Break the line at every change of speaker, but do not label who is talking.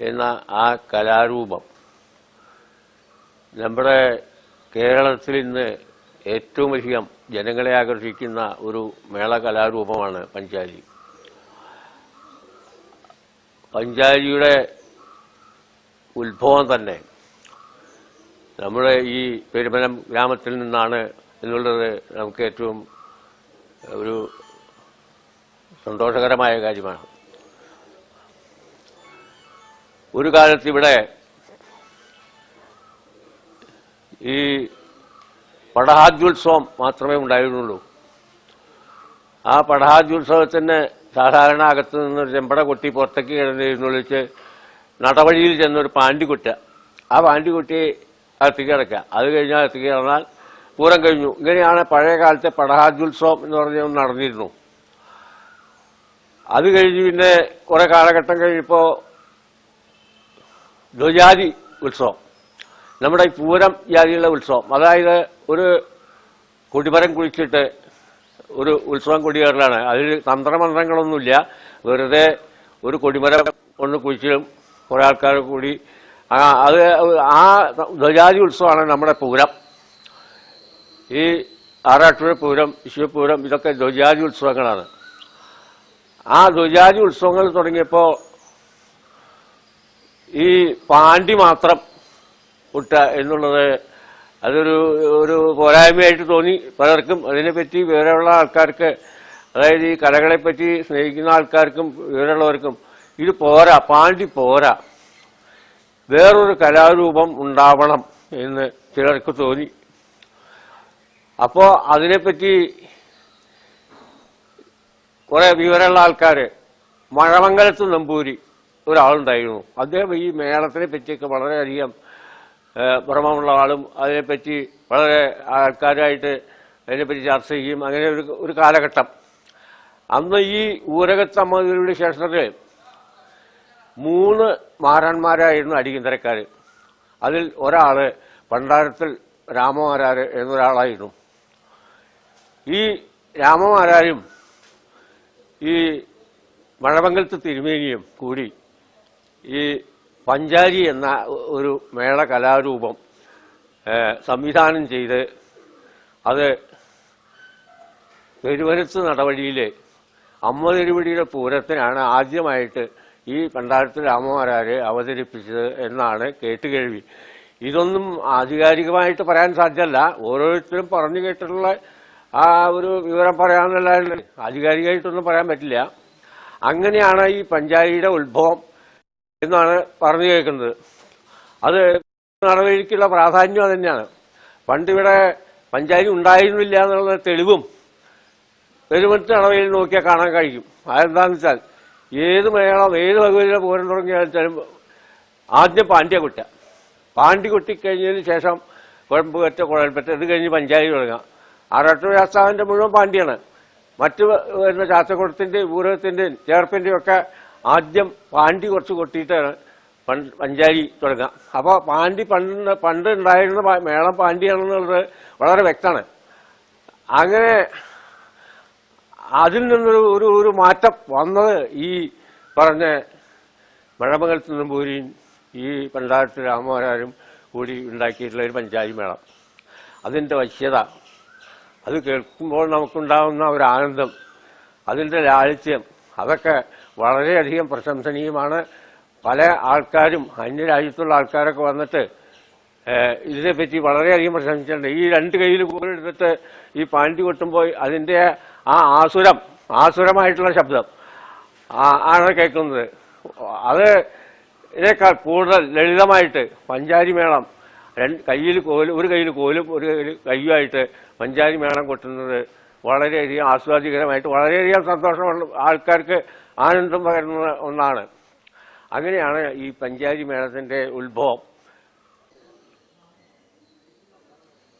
എന്ന ആ കലാരൂപം. നമ്മുടെ കേരളത്തിൽ ഇന്ന് ഏറ്റവും അധികം ജനങ്ങളെ ആകർഷിക്കുന്ന ഒരു മേള കലാരൂപമാണ് പഞ്ചാരി. പഞ്ചാരിയുടെ ഉത്ഭവം തന്നെ നമ്മുടെ ഈ പെരുമനം ഗ്രാമത്തിൽ നിന്നാണ് എന്നുള്ളത് നമുക്ക് ഏറ്റവും ഒരു സന്തോഷകരമായ കാര്യമാണ്. ഒരു കാലത്ത് ഇവിടെ ഈ പടഹാദ്യോത്സവം മാത്രമേ ഉണ്ടായിരുന്നുള്ളൂ. ആ പടഹാദ്യോത്സവത്തിന് സാധാരണ അകത്ത് നിന്നൊരു ചെമ്പട കൊട്ടി പുറത്തേക്ക് കിടന്നിരുന്നൊളിച്ച് നടവഴിയിൽ ചെന്നൊരു പാണ്ടിക്കുട്ട ആ പാണ്ടി പാണ്ടിക്കുട്ടി അകത്തേക്ക് കിടക്കുക. അത് കഴിഞ്ഞാൽ അകത്തേക്ക് കിടന്നാൽ പൂരം കഴിഞ്ഞു. ഇങ്ങനെയാണ് പഴയ കാലത്തെ പടഹാദ്യോത്സവം എന്ന് പറഞ്ഞ ഒന്ന് നടന്നിരുന്നു. അത് കഴിഞ്ഞ് പിന്നെ കുറെ കാലഘട്ടം കഴിഞ്ഞപ്പോൾ ധ്വജാതി ഉത്സവം. നമ്മുടെ ഈ പൂരം ജാതിയുള്ള ഉത്സവം. അതായത് ഒരു കൊടിമരം കുഴിച്ചിട്ട് ഒരു ഉത്സവം കൊടിയേറലാണ്. അതിൽ തന്ത്രമന്ത്രങ്ങളൊന്നുമില്ല. വെറുതെ ഒരു കൊടിമരം ഒന്ന് കുഴിച്ചിടും. കുറേ ആൾക്കാർ കൂടി. അത് ആ ധ്വജാതി ഉത്സവമാണ് നമ്മുടെ പൂരം. ഈ ആറാട്ടുപുഴ പൂരം വിശ്വപൂരം ഇതൊക്കെ ധ്വജാതി ഉത്സവങ്ങളാണ്. ആ ധ്വജാതി ഉത്സവങ്ങൾ തുടങ്ങിയപ്പോൾ ഈ പാണ്ടി മാത്രം വിട്ട എന്നുള്ളത് അതൊരു ഒരു പോരായ്മയായിട്ട് തോന്നി പലർക്കും. അതിനെപ്പറ്റി വിവരമുള്ള ആൾക്കാർക്ക് അതായത് ഈ കലകളെപ്പറ്റി സ്നേഹിക്കുന്ന ആൾക്കാർക്കും വിവരമുള്ളവർക്കും ഇത് പോരാ പാണ്ടി പോരാ. വേറൊരു കലാരൂപം ഉണ്ടാവണം എന്ന് ചിലർക്ക് തോന്നി. അപ്പോൾ അതിനെപ്പറ്റി കുറെ വിവരമുള്ള ആൾക്കാർ മഴമംഗലത്ത് നമ്പൂരി ഒരാളുണ്ടായിരുന്നു. അദ്ദേഹം ഈ മേളത്തിനെ പറ്റിയൊക്കെ വളരെയധികം ഭ്രമമുള്ള ആളും അതിനെപ്പറ്റി വളരെ ആൾക്കാരായിട്ട് അതിനെപ്പറ്റി ചർച്ച ചെയ്യും. അങ്ങനെ ഒരു ഒരു കാലഘട്ടം. അന്ന് ഈ ഊരകത്തമ്മതിയുടെ ശേഷത്തിൽ മൂന്ന് മാരാന്മാരായിരുന്നു അടിയന്തരക്കാർ അതിൽ ഒരാൾ പണ്ടാരത്തിൽ രാമമാരാര് എന്നൊരാളായിരുന്നു. ഈ രാമമാരാരും ഈ മഴമംഗലത്ത് തിരുമേനിയും കൂടി ഈ പഞ്ചാരി എന്ന ഒരു മേള കലാരൂപം സംവിധാനം ചെയ്ത് അത് പെരുവരത്ത് നടവഴിയിലെ അമ്മ തിരുവടിയുടെ പൂരത്തിനാണ് ആദ്യമായിട്ട് ഈ പണ്ടാരത്തിൽ രാമമാരാര് അവതരിപ്പിച്ചത് എന്നാണ് കേട്ടുകേൾവി. ഇതൊന്നും ആധികാരികമായിട്ട് പറയാൻ സാധ്യമല്ല. ഓരോരുത്തരും പറഞ്ഞു കേട്ടിട്ടുള്ള ആ ഒരു വിവരം പറയാമെന്നല്ലാണ്ട് ആധികാരികമായിട്ടൊന്നും പറയാൻ പറ്റില്ല. അങ്ങനെയാണ് ഈ പഞ്ചാരിയുടെ ഉത്ഭവം. എന്നാണ് പറഞ്ഞു കേൾക്കുന്നത്. അത് നടപടിക്കുള്ള പ്രാധാന്യം തന്നെയാണ് പണ്ടിവിടെ പഞ്ചായത്ത് ഉണ്ടായിരുന്നില്ല എന്നുള്ള തെളിവും പെരുമറ്റ് നടപടിയിൽ നോക്കിയാൽ കാണാൻ കഴിയും. അതെന്താണെന്ന് വെച്ചാൽ ഏത് മേളം ഏത് ഭഗവതിയുടെ പൂരം തുടങ്ങിയാൽ വെച്ചാലും ആദ്യം പാണ്ഡ്യ കുട്ട പാണ്ഡ്യ കുട്ടിക്കഴിഞ്ഞതിന് ശേഷം കുഴമ്പ് കറ്റ കുഴൽപ്പറ്റ ഇത് കഴിഞ്ഞ് പഞ്ചായത്ത് തുടങ്ങാം ആറാട്ടു മുഴുവൻ പാണ്ഡ്യാണ് മറ്റു വരുന്ന ശാസ്ത്രകുടത്തിന്റെയും പൂരകത്തിന്റെയും ചേർപ്പിന്റെയും ഒക്കെ ആദ്യം പാണ്ടി കുറച്ച് കൊട്ടിയിട്ടാണ് പണ്ട് പഞ്ചാരി തുടങ്ങുക അപ്പോൾ പാണ്ടി പണ്ട് പണ്ട് ഉണ്ടായിരുന്ന മേളം പാണ്ടിയാണെന്നുള്ളത് വളരെ വ്യക്തമാണ്. അങ്ങനെ അതിൽ നിന്നൊരു ഒരു ഒരു മാറ്റം വന്നത് ഈ പറഞ്ഞ മഴമംഗലത്ത് നിന്നും ഈ പണ്ടാട്ട് രാമവരാരും കൂടി ഉണ്ടാക്കിയിട്ടുള്ള ഒരു പഞ്ചാരി മേളം. അതിന്റെ വശ്യത. അത് കേൾക്കുമ്പോൾ നമുക്കുണ്ടാകുന്ന ഒരു ആനന്ദം അതിന്റെ ലാളിത്യം. അതൊക്കെ വളരെയധികം പ്രശംസനീയമാണ്. പല ആൾക്കാരും അന്യരാജ്യത്തുള്ള ആൾക്കാരൊക്കെ വന്നിട്ട് ഇതിനെപ്പറ്റി വളരെയധികം പ്രശംസിച്ചിട്ടുണ്ട്. ഈ രണ്ട് കയ്യിൽ എടുത്തിട്ട് ഈ പാണ്ടി കൊട്ടുമ്പോൾ അതിന്റെ ആ ആസുരം ആസുരമായിട്ടുള്ള ശബ്ദം ആണ് കേൾക്കുന്നത്. അത് ഇതിനേക്കാൾ കൂടുതൽ ലളിതമായിട്ട് പഞ്ചാരി മേളം രണ്ട് കയ്യിൽ കോലും ഒരു കയ്യിൽ കോലും ഒരു കയ്യിൽ കയ്യുമായിട്ട് പഞ്ചാരി മേളം കൊട്ടുന്നത് വളരെയധികം ആസ്വാദികരമായിട്ട് വളരെയധികം സന്തോഷമുള്ള ആൾക്കാർക്ക് ആനന്ദം പകരുന്ന ഒന്നാണ്. അങ്ങനെയാണ് ഈ പഞ്ചാരി മേളത്തിന്റെ ഉത്ഭവം.